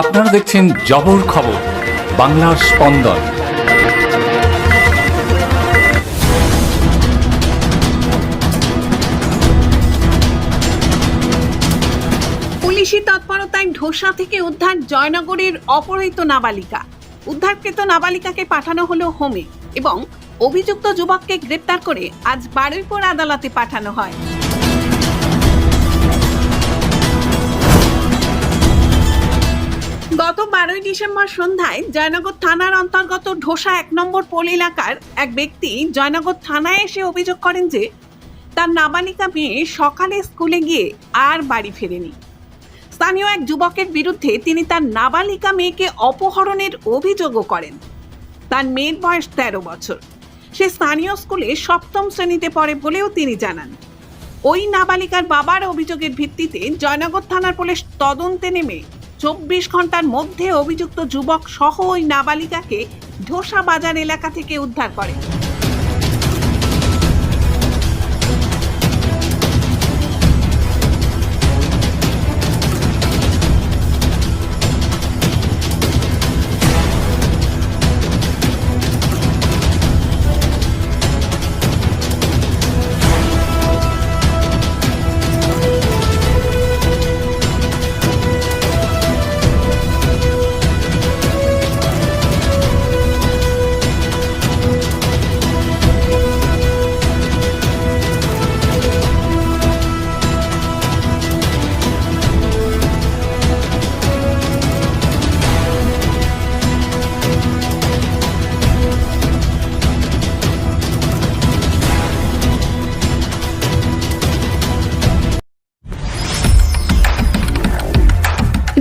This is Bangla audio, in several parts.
আপনারা দেখছেন জবর খবর, বাংলার স্পন্দন। পুলিশি তৎপরতায় ঢোসা থেকে উদ্ধার জয়নগরের অপহৃত নাবালিকা। উদ্ধারকৃত নাবালিকাকে পাঠানো হলো হোমে এবং অভিযুক্ত যুবককে গ্রেপ্তার করে আজ বারুইপুর আদালতে পাঠানো হয়। গত বারোই ডিসেম্বর সন্ধ্যায় জয়নগর থানার অন্তর্গত ঢোসা এক নম্বর পোল এলাকার এক ব্যক্তি জয়নগর থানায় এসে অভিযোগ করেন যে তার নাবালিকা মেয়ে সকালে স্কুলে গিয়ে আর বাড়ি ফেরেনি। স্থানীয় এক যুবকের বিরুদ্ধে তিনি তার নাবালিকা মেয়েকে অপহরণের অভিযোগও করেন। তার মেয়ের বয়স তেরো বছর। সে স্থানীয় স্কুলে সপ্তম শ্রেণীতে পড়ে বলেও তিনি জানান। ওই নাবালিকার বাবার অভিযোগের ভিত্তিতে জয়নগর থানার পুলিশ তদন্তে নেমে চব্বিশ ঘণ্টার মধ্যে অভিযুক্ত যুবক সহ ওই নাবালিকাকে ঢোসা বাজার এলাকা থেকে উদ্ধার করে।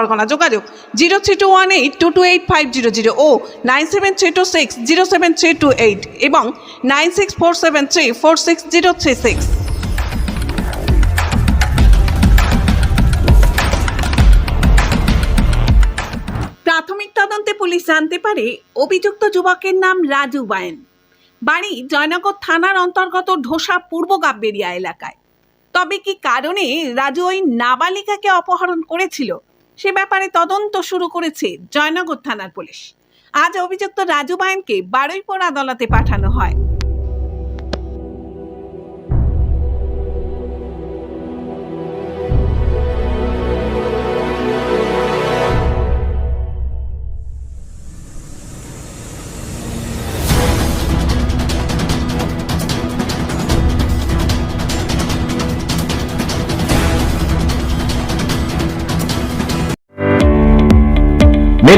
পরগনা যোগাযোগ zero three two one eight two two eight five zero zero ও nine seven three two six zero seven three two eight এবং nine six four seven three four six zero three six. প্রাথমিক তদন্তে পুলিশ জানতে পারে অভিযুক্ত যুবকের নাম রাজু বায়েন। বাড়ি জয়নগর থানার অন্তর্গত ঢোসা পূর্ব গাব্বেরিয়া এলাকায়। তবে কি কারণে রাজু ওই নাবালিকাকে অপহরণ করেছিল? সে ব্যাপারে তদন্ত শুরু করেছে জয়নগর থানার পুলিশ। আজ অভিযুক্ত রাজু বায়েনকে বারুইপুর আদালতে পাঠানো হয়।